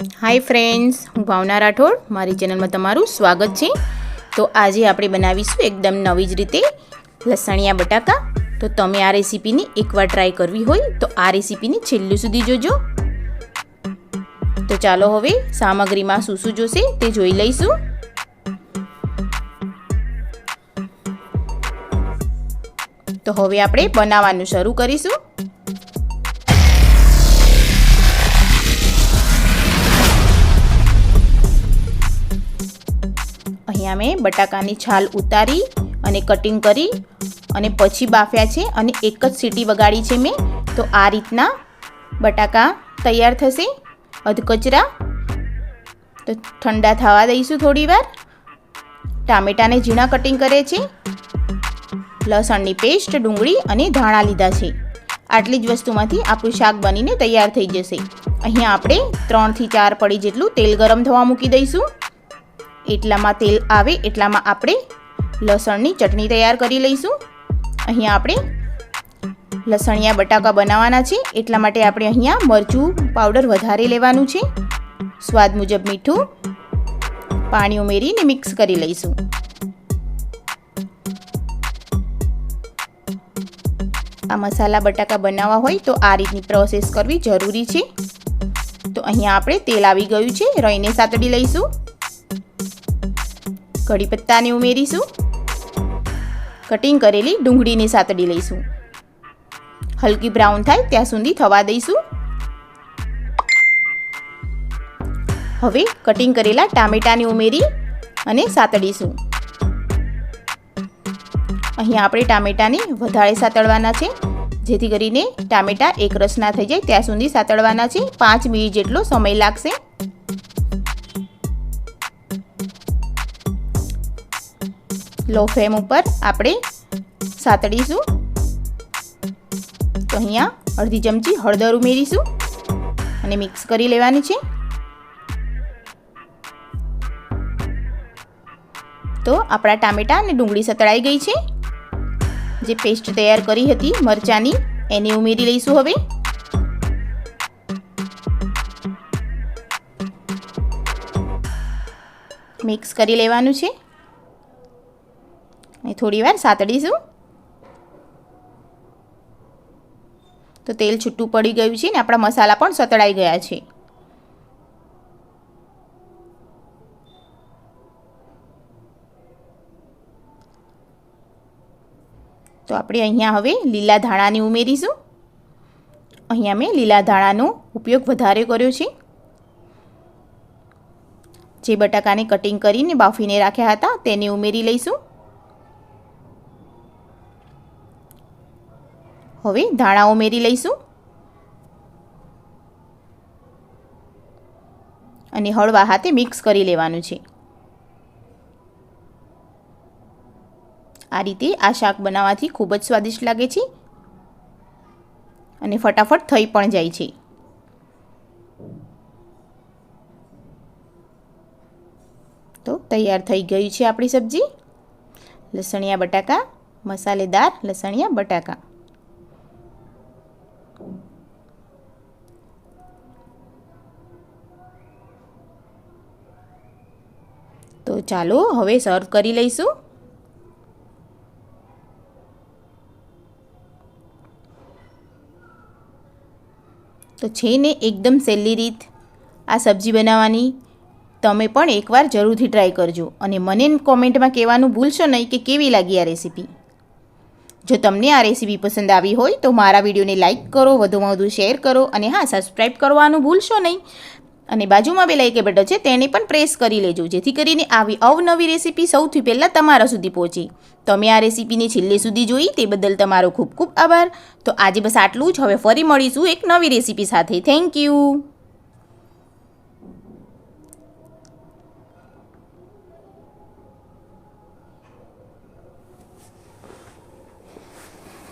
Hi friends હું ભાવના રાઠોડ. મારી ચેનલમાં તમારું સ્વાગત છે. તો આજે આપણે બનાવીશું એકદમ નવી જ રીતે લસણિયા બટાકા. તો તમે આ રેસીપીની એકવાર ટ્રાય કરવી હોય તો આ રેસીપીની છેલ્લું સુધી જોજો. તો ચાલો હવે સામગ્રીમાં શું શું જોશે તે જોઈ લઈશું. તો હવે આપણે બનાવવાનું શરૂ કરીશું. અહીંયા મેં બટાકાની છાલ ઉતારી અને કટિંગ કરી અને પછી બાફ્યા છે અને એક જ સીટી વગાડી છે મેં. તો આ રીતના બટાકા તૈયાર થશે અધકચરા. તો ઠંડા થવા દઈશું થોડીવાર ટામેટાને ઝીણા કટિંગ કરે છે. લસણની પેસ્ટ ડુંગળી અને ધાણા લીધા છે. આટલી જ વસ્તુમાંથી આપણું શાક બનીને તૈયાર થઈ જશે. અહીંયા આપણે ત્રણથી ચાર પડી જેટલું તેલ ગરમ થવા મૂકી દઈશું. એટલામાં તેલ આવે એટલામાં આપણે લસણની ચટણી તૈયાર કરી લઈશું. અહીંયા આપણે લસણિયા બટાકા બનાવવાના છે. એટલા માટે આપણે અહીંયા મરચું પાવડર વધારે લેવાનું છે. સ્વાદ મુજબ મીઠું પાણી ઉમેરીને મિક્સ કરી લઈશું. આ મસાલા બટાકા બનાવવા હોય તો આ રીતની પ્રોસેસ કરવી જરૂરી છે. તો અહીંયા આપણે તેલ આવી ગયું છે. રહીને સાતડી લઈશું. કઢી પત્તાને ઉમેરીશું. કટિંગ કરેલી ડુંગળીની સાતડી લઈશું. હલકી બ્રાઉન થાય ત્યાં સુધી થવા દઈશું. હવે કટિંગ કરેલા ટામેટાને ઉમેરી અને સાતડીશું. અહીંયા આપણે ટામેટાને વધારે સાતળવાના છે. જેથી કરીને ટામેટા એક રસના થઈ જાય ત્યાં સુધી સાતળવાના છે. પાંચ મિનિટ જેટલો સમય લાગશે. લો ફ્લેમ ઉપર આપણે સાતડીશું. તો અહીંયા અડધી ચમચી હળદર ઉમેરીશું અને મિક્સ કરી લેવાની છે. તો આપણા ટામેટાં અને ડુંગળી સતળાઈ ગઈ છે. જે પેસ્ટ તૈયાર કરી હતી મરચાંની, એને ઉમેરી લઈશું હવે. મિક્સ કરી લેવાનું છે. અને થોડી વાર સાતડીશું. તો તેલ છૂટું પડી ગયું છે ને આપણા મસાલા પણ સતળાઈ ગયા છે. તો આપણે અહીંયા હવે લીલા ધાણાની ઉમેરીશું. અહીંયા મેં લીલા ધાણાનો ઉપયોગ વધારે કર્યો છે. જે બટાકાને કટિંગ કરીને બાફીને રાખ્યા હતા તેને ઉમેરી લઈશું. હવે ધાણા ઉમેરી લઈશું. અને હળવા હાથે મિક્સ કરી લેવાનું છે. આ રીતે આ શાક બનાવવાથી ખૂબ જ સ્વાદિષ્ટ લાગે છે. અને ફટાફટ થઈ પણ જાય છે. તો તૈયાર થઈ ગયું છે આપણી સબ્જી. લસણિયા બટાકા, મસાલેદાર લસણિયા બટાકા. તો ચાલો, હવે સર્વ કરી લઈશું. તો છે ને, એકદમ સહેલી રીત. આ સબ્જી બનાવવાની તમે પણ એકવાર જરૂરથી ટ્રાય કરજો. અને મને કોમેન્ટમાં કહેવાનું ભૂલશો નહીં કે કેવી લાગી આ રેસીપી જો તમને આ રેસીપી પસંદ આવી હોય તો મારા વિડીયોને લાઇક કરો, વધુમાં વધુ શેર કરો અને હા સબસ્ક્રાઈબ કરવાનું ભૂલશો નહીં. અને બાજુમાં બે લાઇકે બટન છે, તેને પણ પ્રેસ કરી લેજો, જેથી કરીને આવી અવનવી રેસીપી સૌથી પહેલાં તમારા સુધી પહોંચે. તમે આ રેસીપીને છેલ્લે સુધી જોઈ, તે બદલ તમારો ખૂબ ખૂબ આભાર. તો આજે બસ આટલું જ. હવે ફરી મળીશું એક નવી રેસીપી સાથે. Thank you